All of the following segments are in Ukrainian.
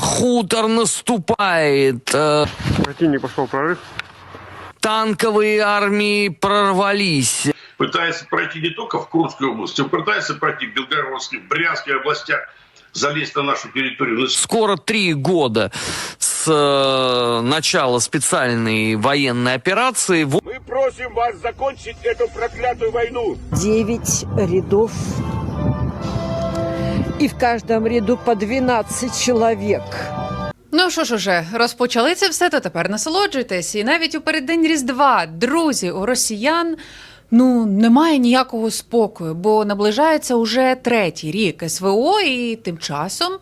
хутор наступает, э, Противник пошел прорыв. танковые армии прорвались. пытается пройти не только в Курской области, он пытается пройти в Белгородской, в Брянской областях, залезть на нашу территорию. Но Скоро три года с э, начала специальной военной операции. Мы просим вас закончить эту проклятую войну. девять рядов. И в каждом ряду по 12 человек. Ну що ж уже, розпочали це все, то тепер насолоджуйтесь. І навіть у переддень Різдва, друзі, у росіян ну немає ніякого спокою, бо наближається уже третій рік СВО, і тим часом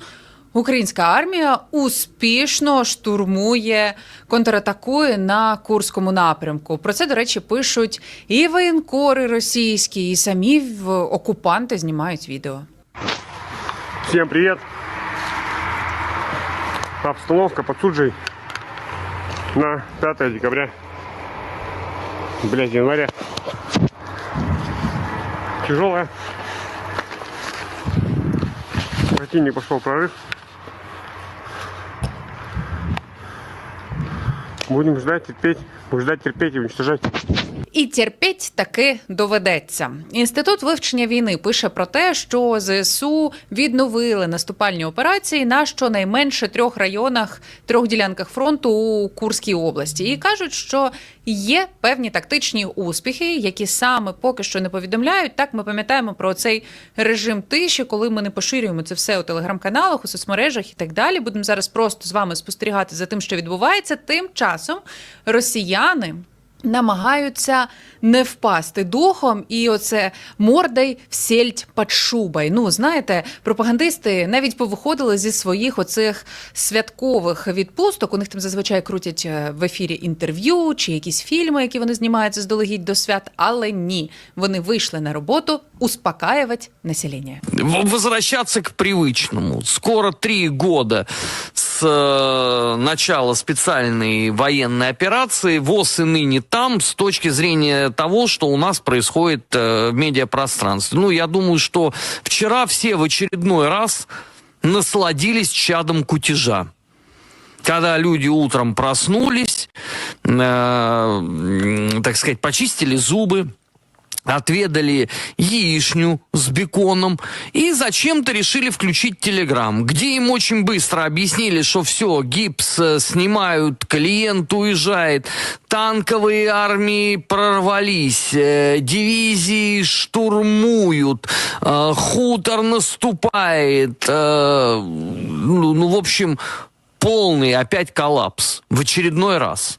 українська армія успішно штурмує, контратакує на Курському напрямку. Про це, до речі, пишуть і воєнкори російські, і самі окупанти знімають відео. Всем привет. Обстановка под Суджей на 5 декабря. Блять, января. Тяжелая. Противник пошел в прорыв. Будем ждать, терпеть. Будем ждать, терпеть и уничтожать. І терпіть таки доведеться. Інститут вивчення війни пише про те, що ЗСУ відновили наступальні операції на щонайменше трьох районах, трьох ділянках фронту у Курській області, і кажуть, що є певні тактичні успіхи, які саме поки що не повідомляють. Так ми пам'ятаємо про цей режим тиші, коли ми не поширюємо це все у телеграм-каналах, у соцмережах і так далі. Будемо зараз просто з вами спостерігати за тим, що відбувається. Тим часом росіяни намагаються не впасти духом, і оце мордай в сельдь під шубой. Ну, знаєте, пропагандисти навіть повиходили зі своїх оцих святкових відпусток. У них там зазвичай крутять е, в ефірі інтерв'ю чи якісь фільми, які вони знімають заздалегідь до свят. Але ні, вони вийшли на роботу успокаивать населення. В- Возвращаться к привычному. Скоро три года с э, начала специальной военной операции. ВОЗ и ныне там с точки зрения того, что у нас происходит э, в медиапространстве. Ну, я думаю, что вчера все в очередной раз насладились чадом кутежа. Когда люди утром проснулись, э, так сказать, почистили зубы, отведали яичню с беконом и зачем-то решили включить Телеграм, где им очень быстро объяснили, что все, гипс э, снимают, клиент уезжает, танковые армии прорвались, э, дивизии штурмуют, э, хутор наступает, э, ну, ну, в общем, полный опять коллапс в очередной раз.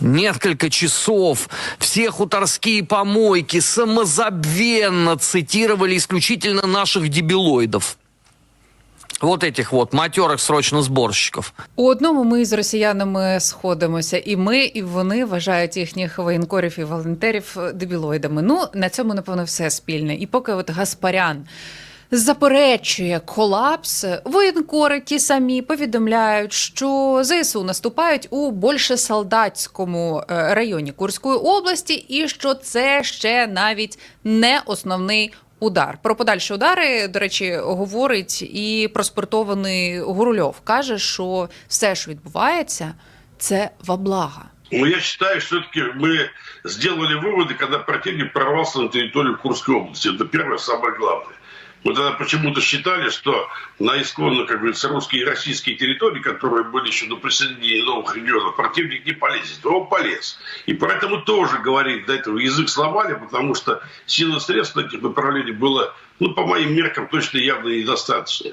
Несколько часов все хуторские помойки самозабвенно цитировали исключительно наших дебилоидов. Вот этих вот матерых срочно сборщиков. У одному ми з росіянами сходимося, і ми, і вони вважають їхніх воєнкорів і волонтерів дебілоїдами. Ну на цьому напевно все спільне. І поки от Гаспарян Заперечує колапс. Воєнкори ті самі повідомляють, що ЗСУ наступають у Большесолдатському е, районі Курської області, і що це ще навіть не основний удар. Про подальші удари, до речі, говорить і проспортований Гурульов. каже, що все, що відбувається, це во благо. Ну, я считаю, что все-таки мы сделали выводы, когда противник прорвался на территорию Курской области. Это первое, самое главное. Мы тогда почему-то считали, что на исконно, как говорится, русские и российские территории, которые были еще до присоединения новых регионов, противник не полезет. Он полез. И поэтому тоже говорить до этого язык сломали, потому что силы средств на этих направлениях было, ну, по моим меркам, точно явно недостаточно.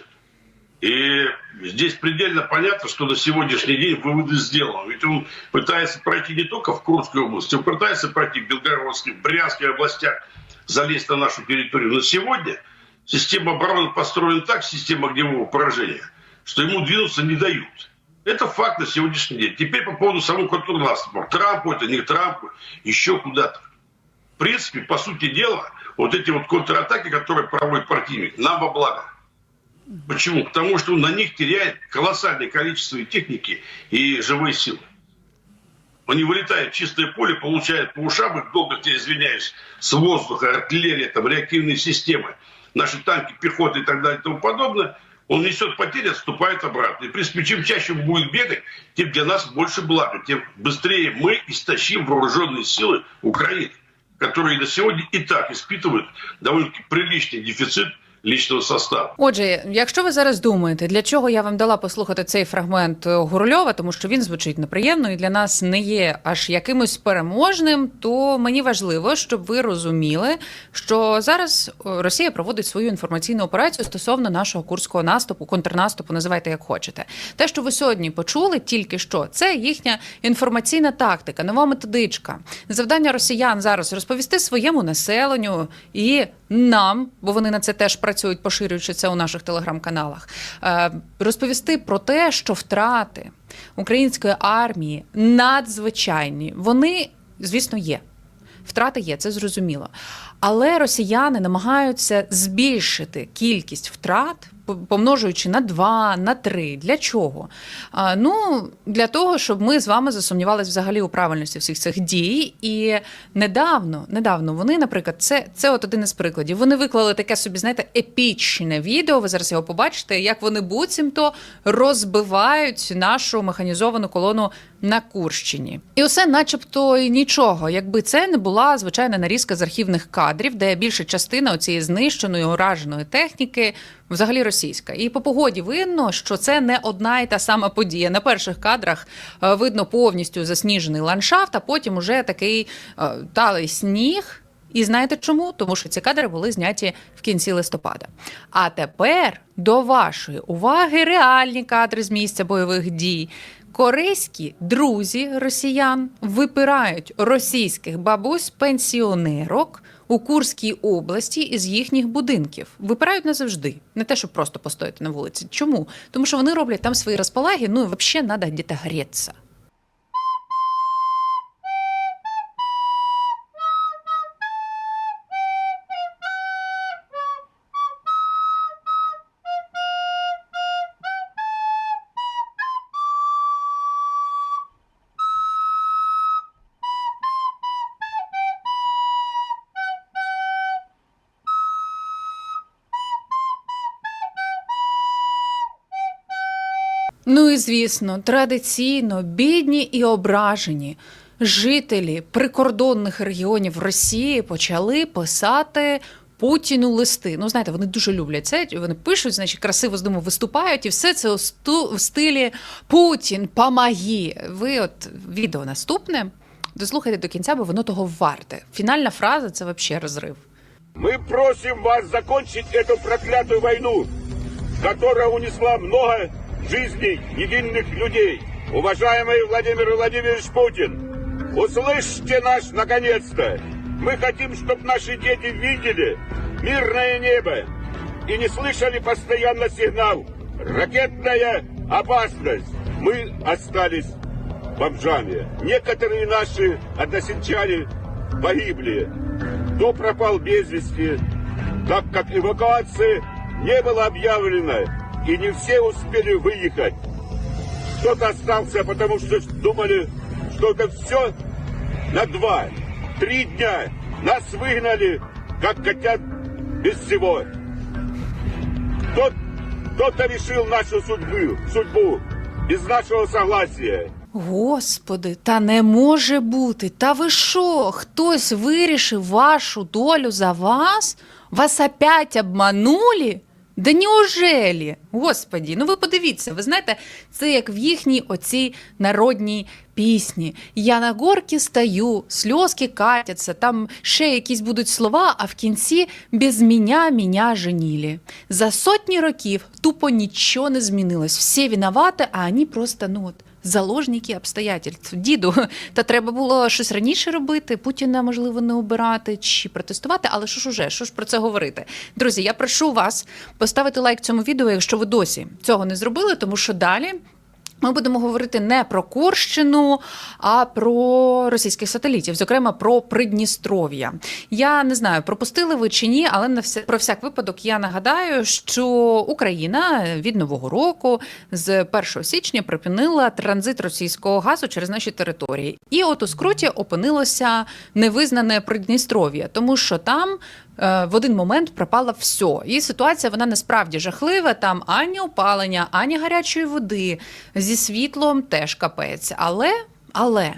И здесь предельно понятно, что на сегодняшний день выводы сделаны. Ведь он пытается пройти не только в Курской области, он пытается пройти в Белгородской, Брянской областях, залезть на нашу территорию. Но сегодня система обороны построена так, система огневого поражения, что ему двинуться не дают. Это факт на сегодняшний день. Теперь по поводу самого контрнаступа. Трампу это, не Трампу, еще куда-то. В принципе, по сути дела, вот эти вот контратаки, которые проводит противник, нам во благо. Почему? Потому что он на них теряет колоссальное количество и техники, и живой силы. Они вылетают в чистое поле, получают по ушам, их долго, я извиняюсь, с воздуха, артиллерия, там, реактивные системы, наши танки, пехота и так далее и тому подобное. Он несет потери, отступает обратно. И, в принципе, чем чаще он будет бегать, тем для нас больше блага, тем быстрее мы истощим вооруженные силы Украины, которые на сегодня и так испытывают довольно-таки приличный дефицит личного состава. Отже, якщо ви зараз думаєте, для чого я вам дала послухати цей фрагмент е, Гурульова, тому що він звучить неприємно і для нас не є аж якимось переможним, то мені важливо, щоб ви розуміли, що зараз е, Росія проводить свою інформаційну операцію стосовно нашого курського наступу, контрнаступу, називайте як хочете. Те, що ви сьогодні почули, тільки що це їхня інформаційна тактика, нова методичка. Завдання росіян зараз розповісти своєму населенню і нам, бо вони на це теж працюють, поширюючи це у наших телеграм-каналах, е, розповісти про те, що втрати української армії надзвичайні. Вони, звісно, є. Втрати є, це зрозуміло. Але росіяни намагаються збільшити кількість втрат, помножуючи на два, на три. Для чого? Ну, для того, щоб ми з вами засумнівалися взагалі у правильності всіх цих дій. І недавно, недавно вони, наприклад, це, це от один із прикладів. Вони виклали таке собі, знаєте, епічне відео. Ви зараз його побачите, як вони буцімто розбивають нашу механізовану колону на Курщині. І усе, начебто, і нічого, якби це не була звичайна нарізка з архівних кадрів, де більша частина цієї знищеної ураженої техніки взагалі російська. І по погоді видно, що це не одна і та сама подія. На перших кадрах е, видно повністю засніжений ландшафт, а потім уже такий е, талий сніг. І знаєте чому? Тому що ці кадри були зняті в кінці листопада. А тепер до вашої уваги реальні кадри з місця бойових дій. Корейські друзі росіян випирають російських бабусь пенсіонерок у Курській області із їхніх будинків. Випирають назавжди, не те, щоб просто постояти на вулиці. Чому? Тому що вони роблять там свої розпалаги, ну і взагалі треба грітися. Ну і звісно, традиційно бідні і ображені жителі прикордонних регіонів Росії почали писати. Путіну листи. Ну, знаєте, вони дуже люблять це. Вони пишуть, значить, красиво з ними виступають, і все це в стилі Путін, помоги. Ви от відео наступне. Дослухайте до кінця, бо воно того варте. Фінальна фраза це взагалі розрив. Мы просим вас закончить эту проклятую войну, которая унесла много жизней невинных людей. Уважаемый Владимир Владимирович Путин, услышьте нас наконец-то. Мы хотим, чтобы наши дети видели мирное небо и не слышали постоянно сигнал «Ракетная опасность». Мы остались бомжами. Некоторые наши односельчане погибли. Кто пропал без вести, так как эвакуации не было объявлено, и не все успели выехать. Кто-то остался, потому что думали, что это все на два, три дня. Нас выгнали, как котят без всего. Кто- Кто-то решил нашу судьбу, судьбу без нашего согласия. Господи, та не може бути. Та ви що? Хтось вирішив вашу долю за вас? Вас опять обманули? Да неужелі? Господі, ну ви подивіться, ви знаєте, це як в їхній оцій народній пісні. Я на горці стою, сльозки катяться, там ще якісь будуть слова, а в кінці без мене мене женілі. За сотні років тупо нічого не змінилось. Всі винуваті, а вони просто ну от. Заложники обстоятельств. Діду, та треба було щось раніше робити, Путіна, можливо, не обирати чи протестувати. Але що ж уже, що ж про це говорити? Друзі, я прошу вас поставити лайк цьому відео, якщо ви досі цього не зробили, тому що далі. Ми будемо говорити не про Курщину, а про російських сателітів, зокрема про Придністров'я. Я не знаю, пропустили ви чи ні, але на все про всяк випадок я нагадаю, що Україна від нового року з 1 січня припинила транзит російського газу через наші території. І от у скруті опинилося невизнане Придністров'я, тому що там в один момент пропало все. І ситуація вона насправді жахлива. Там ані опалення, ані гарячої води зі світлом теж капець. Але, але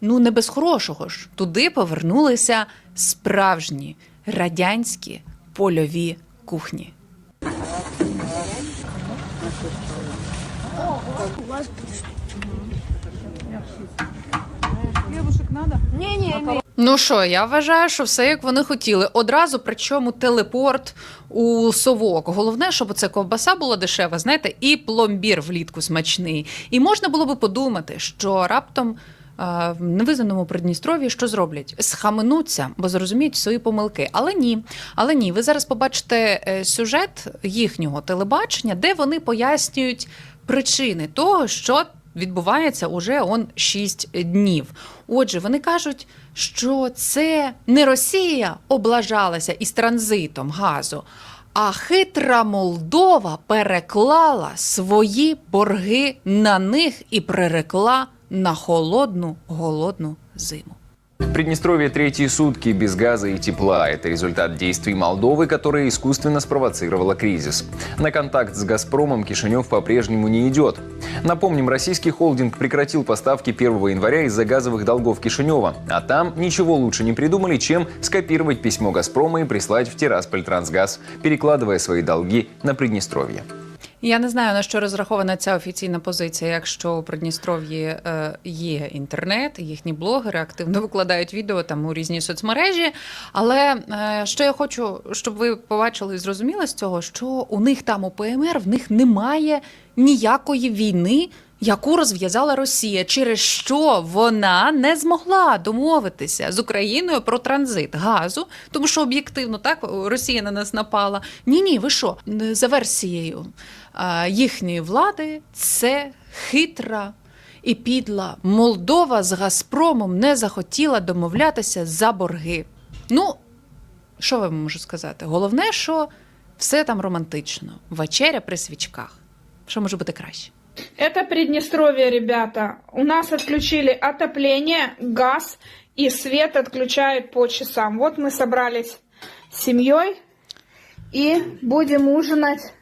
ну не без хорошого ж. Туди повернулися справжні радянські польові кухні. Ну що, я вважаю, що все як вони хотіли. Одразу, причому телепорт у совок. Головне, щоб це ковбаса була дешева, знаєте, і пломбір влітку смачний. І можна було би подумати, що раптом. В невизнаному Придністров'ї що зроблять? Схаменуться, бо зрозуміють свої помилки. Але ні, але ні. Ви зараз побачите е, сюжет їхнього телебачення, де вони пояснюють причини того, що відбувається уже он 6 днів. Отже, вони кажуть, що це не Росія облажалася із транзитом газу, а хитра Молдова переклала свої борги на них і прирекла на холодну голодну зиму. Приднестровье третьи сутки без газа и тепла. Это результат действий Молдовы, которая искусственно спровоцировала кризис. На контакт с «Газпромом» Кишинев по-прежнему не идет. Напомним, российский холдинг прекратил поставки 1 января из-за газовых долгов Кишинева. А там ничего лучше не придумали, чем скопировать письмо «Газпрома» и прислать в Тирасполь «Трансгаз», перекладывая свои долги на Приднестровье. Я не знаю на що розрахована ця офіційна позиція. Якщо у Придністров'ї е, є інтернет, їхні блогери активно викладають відео там у різні соцмережі. Але е, що я хочу, щоб ви побачили і зрозуміли з цього, що у них там у ПМР в них немає ніякої війни. Яку розв'язала Росія, через що вона не змогла домовитися з Україною про транзит газу, тому що об'єктивно так Росія на нас напала. Ні, ні, ви що за версією їхньої влади, це хитра і підла Молдова з Газпромом не захотіла домовлятися за борги. Ну, що вам можу сказати? Головне, що все там романтично. Вечеря при свічках. Що може бути краще? Это Приднестровье, ребята. У нас отключили отопление, газ и свет отключают по часам. Вот мы собрались с семьей и будем ужинать.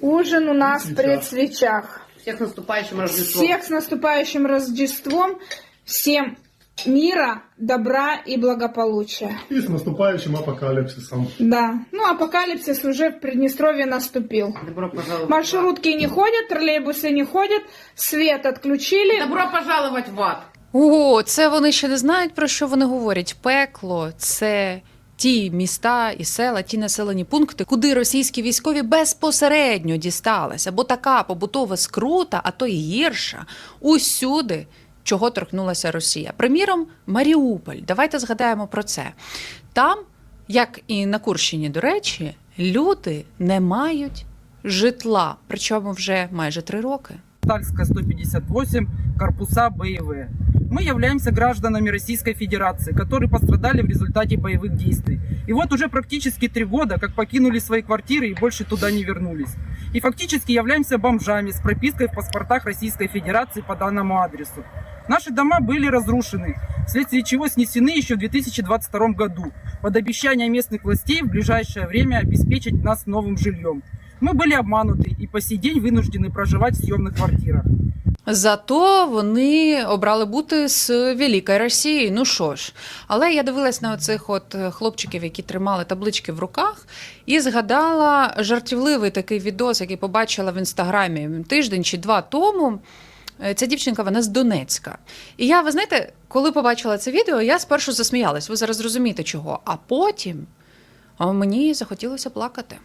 Ужин у нас при свечах. Всех с наступающим Рождеством. Всех с наступающим Рождеством. Всем мира, добра и благополучия. И с наступающим апокалипсисом. Да. Ну, апокалипсис уже в Приднестровье наступил. Добро пожаловать. Маршрутки не ходят, троллейбусы не ходят, свет отключили. Добро пожаловать в ад. О, це вони ще не знають про що вони говорять. Пекло це ті міста і села, ті населені пункти, куди російські військові безпосередньо дісталися, бо така побутова скрута, а то й гірша, усюди Чого торкнулася Росія? Приміром, Маріуполь. Давайте згадаємо про це. Там, як і на Курщині, до речі, люди не мають житла, причому вже майже три роки. Тальска 158, корпуса боевые. Мы являемся гражданами Российской Федерации, которые пострадали в результате боевых действий. И вот уже практически три года, как покинули свои квартиры и больше туда не вернулись. И фактически являемся бомжами с пропиской в паспортах Российской Федерации по данному адресу. Наши дома были разрушены, вследствие чего снесены еще в 2022 году, под обещание местных властей в ближайшее время обеспечить нас новым жильем. Мы были обмануты и по сей день вынуждены проживать в съемных квартирах. Зато вони обрали бути з Великої Росії. Ну що ж, але я дивилась на оцих от е, хлопчиків, які тримали таблички в руках, і згадала жартівливий такий відос, який побачила в інстаграмі тиждень чи два тому. Е, Ця дівчинка вона з Донецька. І я, ви знаєте, коли побачила це відео, я спершу засміялась. Ви зараз зрозумієте чого. А потім мені захотілося плакати.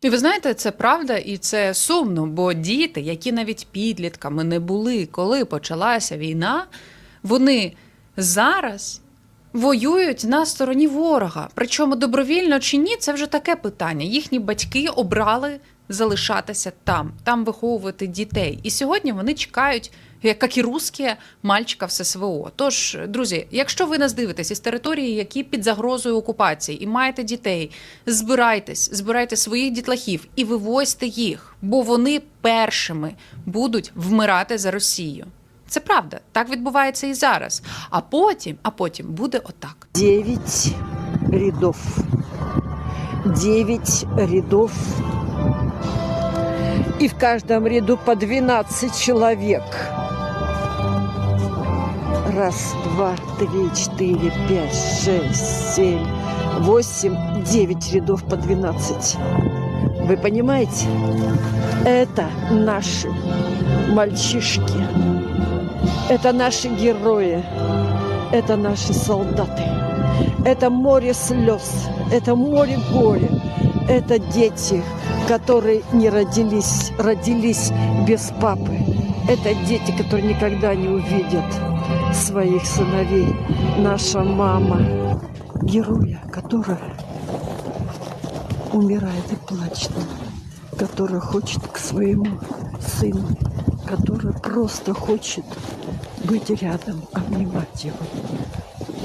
І ви знаєте, це правда і це сумно, бо діти, які навіть підлітками не були, коли почалася війна, вони зараз воюють на стороні ворога. Причому добровільно чи ні, це вже таке питання. Їхні батьки обрали залишатися там, там виховувати дітей. І сьогодні вони чекають, як і русські, мальчика в ССВО. Тож, друзі, якщо ви нас дивитесь із території, які під загрозою окупації, і маєте дітей, збирайтесь, збирайте своїх дітлахів і вивозьте їх, бо вони першими будуть вмирати за Росію. Це правда, так відбувається і зараз. А потім, а потім буде отак. Девять рядов. Девять рядов. И в каждом ряду по 12 человек. Раз, два, три, четыре, пять, шесть, семь, восемь, девять рядов по 12. Вы понимаете? Это наши мальчишки. Это наши герои. Это наши солдаты. Это море слез, это море горя, это дети, которые не родились, родились без папы. Это дети, которые никогда не увидят своих сыновей. Наша мама, героя, которая умирает и плачет, которая хочет к своему сыну, которая просто хочет быть рядом, обнимать его.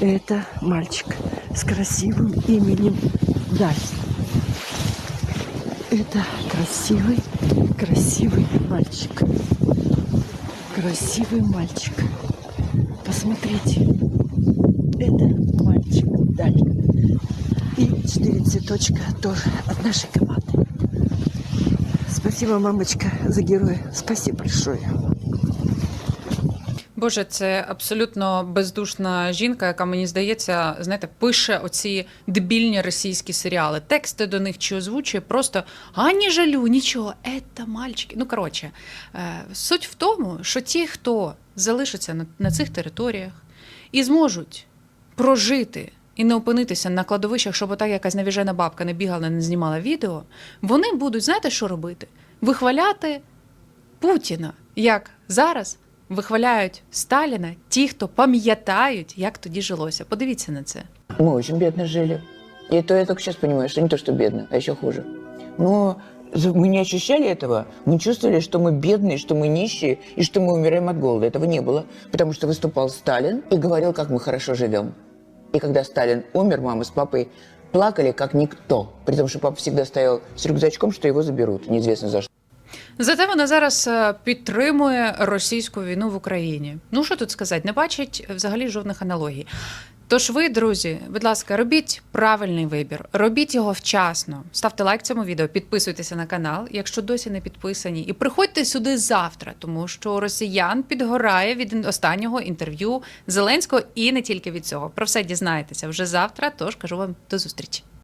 Это мальчик с красивым именем Даль. Это красивый, красивый мальчик. Красивый мальчик. Посмотрите. Это мальчик Даль. И четыре цветочка тоже от нашей команды. Спасибо, мамочка, за героя. Спасибо большое. Боже, це абсолютно бездушна жінка, яка мені здається, знаєте, пише оці дебільні російські серіали. Тексти до них чи озвучує просто а не жалю, нічого, ета мальчики. Ну коротше, е, суть в тому, що ті, хто залишаться на, на цих територіях і зможуть прожити. І не опинитися на кладовищах, щоб отак якась навіжена бабка не бігала, не знімала відео. Вони будуть, знаєте, що робити? Вихваляти Путіна, як зараз вихваляють Сталіна ті, хто пам'ятають, як тоді жилося. Подивіться на це. Мы очень бедно жили. И то я только сейчас понимаю, что не то, что бедно, а еще хуже. Но за- мы не ощущали этого. Мы чувствовали, что мы бедные, что мы нищие и что мы умираем от голода. Этого не было. Потому что выступал Сталин и говорил, как мы хорошо живем. И когда Сталин умер, мама с папой плакали, как никто. При том, что папа всегда стоял с рюкзачком, что его заберут. Неизвестно за что. Зате вона зараз е, підтримує російську війну в Україні. Ну що тут сказати, не бачить взагалі жодних аналогій. Тож ви, друзі, будь ласка, робіть правильний вибір, робіть його вчасно. Ставте лайк цьому відео, підписуйтеся на канал, якщо досі не підписані, і приходьте сюди завтра, тому що росіян підгорає від останнього інтерв'ю Зеленського і не тільки від цього. Про все дізнаєтеся вже завтра. Тож кажу вам до зустрічі.